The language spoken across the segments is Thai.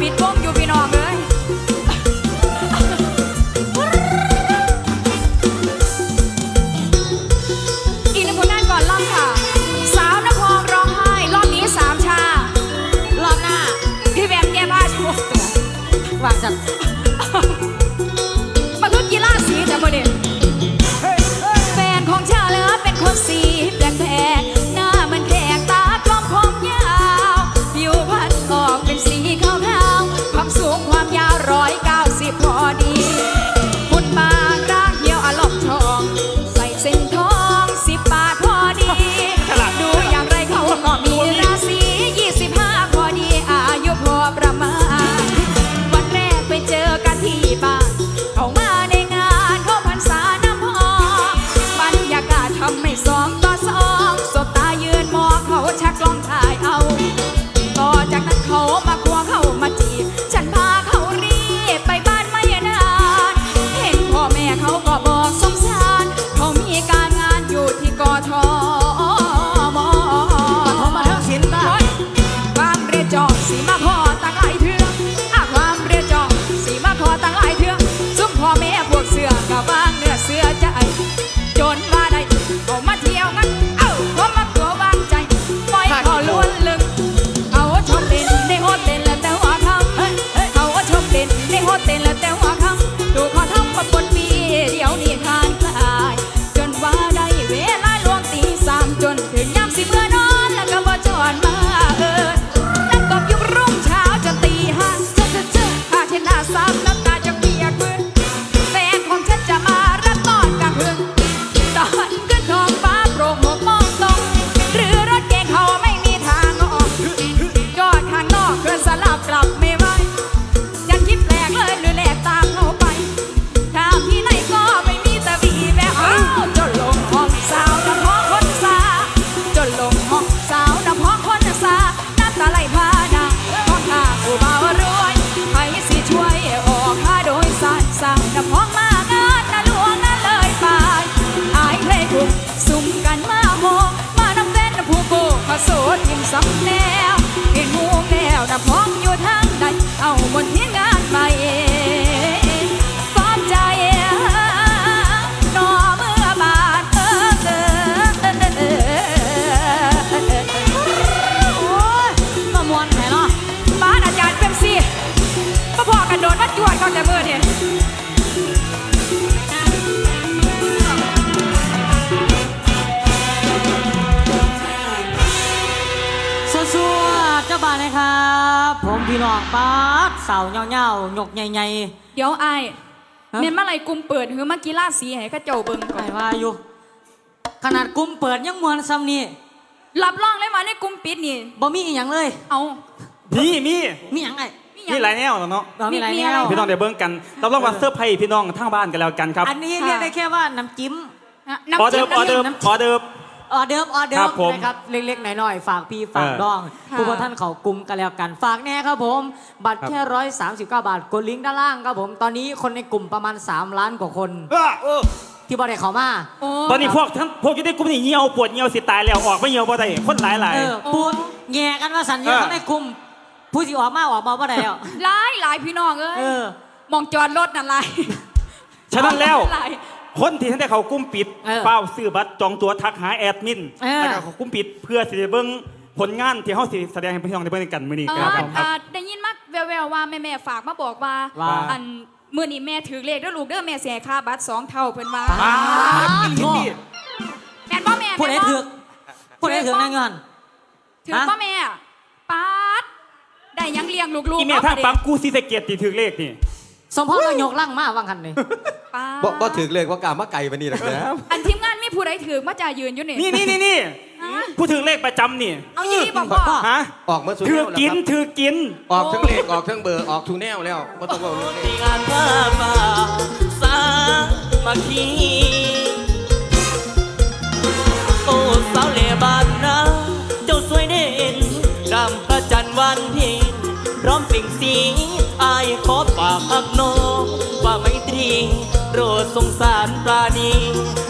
ปิดวำแล้วเห็นงูแก้วแต่พร้อมอยู่ทางใดเอาบนที่งาน ๆเจ้าบ้านนะครับ ผมพี่น้องป้าดเสาเงาๆหยกใหญ่เดี๋ยวไอ้ายฮะเมนมาไหลกลุ่มเปิดคือมากีฬาสีให้เข้าเจ้าเบิ่งๆก่ไปอนว่าอยู่ ขนาดกลุ่มเปิดยังมวนซ้ำนี่รับรองเลยมาในกลุ่มปิดนี่ บ่มีอีหยังเลย เอานี่มีมีหยังไงมีมีหลายแนวเนาะบ่มีอะไรมีแนอะไรวพี่น้องเดี๋ยวเบิ่งกันรับรองว่าเซอร์ไพรส์พี่น้องทางบ้านกันแล้วกันครับอันนี้เรียกได้แค่ว่าน้ำจิ้มฮะออน้ำเดิจิ้มมออเดิมน้ำจิ้มออเดิม ออเดิมออเดิครัมบผมนะครับเล็กๆหน่อยๆฝากพี่ฝากเออน้องค่ะ ผู้บท่านเขากลุ่มกันแล้วกัน ฝากแน่ครับผม บัตรแค่ร้อยสามสิบเก้าบาทกดลิงก์ด้านล่างครับผมตอนนี้คนในกลุ่มประมาณ 3 ล้านกว่าคน ที่บอได้เขามาโอ้ตอนนี้พวกทั้งพวกอยู่ในกลุ่มนี่เหี่ยวปวดเหี่ยวสิตายแล้วออกไม่เหี่ยวบ่ได้คนหลายหลาย เออปูนแง่กันว่าสัญญาเออ เขาในกลุ่ม ผู้ที่ออกมาออกมาว่าได้แล้วหลายหลายพี่น้องเอ้ยเออ มองจอดรถนั่นหลายฉะนั้นแล้ว หลาย คนที่ท่านได้เขากลุ้มปิดเออเฝ้าซื้อบัตรจองตั๋วทักหาแอดมินเออ แล้วก็เขากลุ้มปิดเพื่อสิได้เบิ่งผลงานที่เฮาสิแสดงให้พี่น้องได้เบิ่งกันมื้อนี้เอคอรับครับอ่าได้ยินมาแววๆว่าแม่แม่ๆฝากมาบอกว่าว่า อันมื่อนี้แม่ถือเลขเด้อลูกเด้อแม่เสียค่าบัตรสองเท่าเพิ่นว่าอ่าโง่แม่นบ่แม่ผู้ใดแม่นบ่ถือกผู้ใดถือกนางเงินถือบ่แม่ป๊าดได้หยังเลี้ยงลูกๆอีเมลเนาะทางปั๊มกูซีสะเกตที่ถือเลขนี่ สมพรก็ยกล่างมาว่างคันนี่ป๊าดบ่บ่ถึกเลยว่ากามาไก่ปานนี้หรอกนะอันทีมงานมีผู้ใดถือมาจ่ายืนอยู่นี่นี่นี่นี่นี่ฮะผู้ถือเลขประจำนี่เอายี่บอกพ่อฮะออกมาสุดถือแล้วกินครับถือกิน ออกทั้งเลขออกทั้งเบอร์ออกทุกแนวแล้วบ่ต้องเว้าเรื่องเลขงานผ้าป่าสามัคคีโอ้สาวเหล่บานนาเจ้าสวยเด่นรำพระจันทร์วันเพ็ญพร้อมเปล่งสีอายขอฝากหักน้องว่าไม่ตรีโปรดสงสารปราณี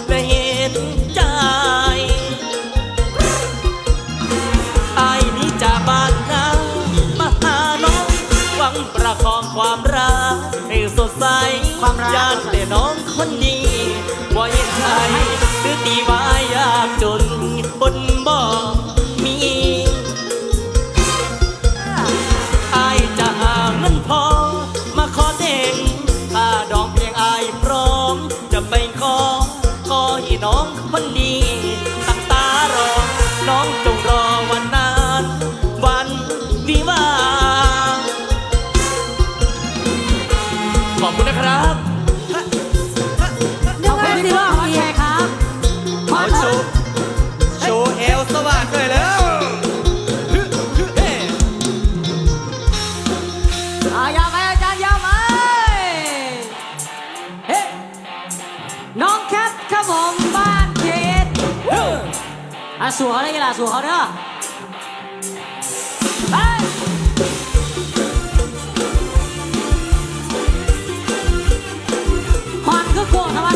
และเห็นใจไอานี้จากบ้านนามาหาน้องหวังประคองความรักให้สดใสความรักญาติแต่น้องคนนี้บ่เห็นใจหรือตีว่า น้องคนดี อะสู่เขาได้กี่ล่ะสู่เขาเด้อไปฮอนก็โกรธนะวั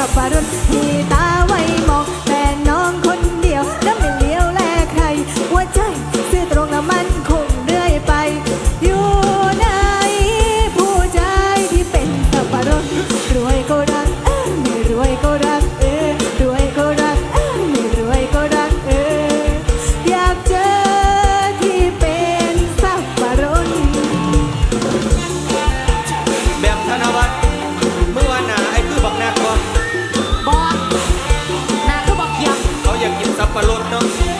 กับปารุนมีตา you.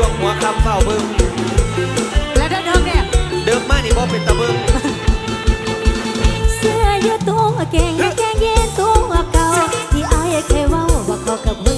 ช่วงหัวคำเฝ้าเบิ้งและเดิมเนี่ยเดิมมานี่บ่เป็นตะเบิ้งเสื้อยืดตัวแกงแกงเย็นตัวเก่าที่อายแค่ว่าว่าขอกับมึง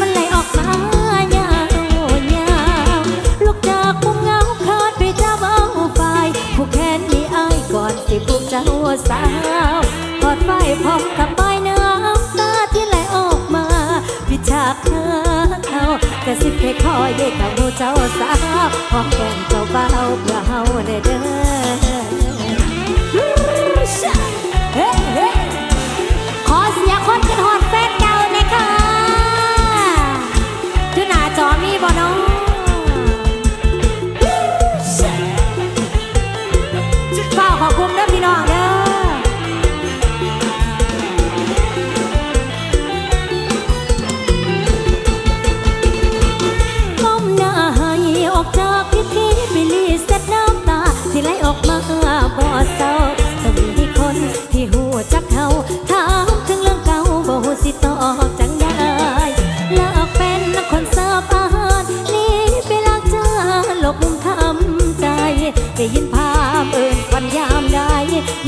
มันไหลออกมายาวยาวลูกจากมุมเงาขาดไปเจ้าเบาฝ่ผู้แค้นมีอาก่อนที่ผูกเจ้าสาวกอดไว้พร้อมกับใบหน้าที่ไหลออกมาพิชาเธอากระซิบให้คอยได้เขาเจ้าสาวพอมแก้มเจ้าเบาเพื่อเฮาเด้อ I'm hôm nay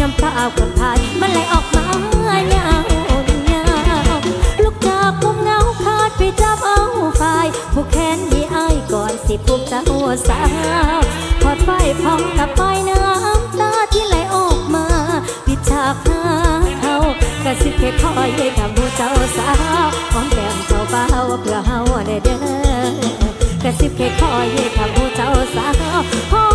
น้ำตาคนผ่านมันไหลออกมาเงาเงาลูกจากมุมเงาขาดไปจับเอาไฟผู้แค้นดีอ้ายก่อนสิพวกจะโอสาวพอดไฟพร้อมกับไฟน้ำตาที่ไหลออกมาพิดฉาพาเขากระสิบแค่คอยยิ้กับผู้เจ้าสาวหอมแก้มเจ้าเบาเพื่อเฮาได้เด้อกระสิบแค่คอยยิ้กับผู้เจ้าสาว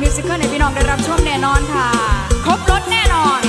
มิวสิควลในพี่น้องได้รับช่วงแน่นอนค่ะ ครบรถแน่นอน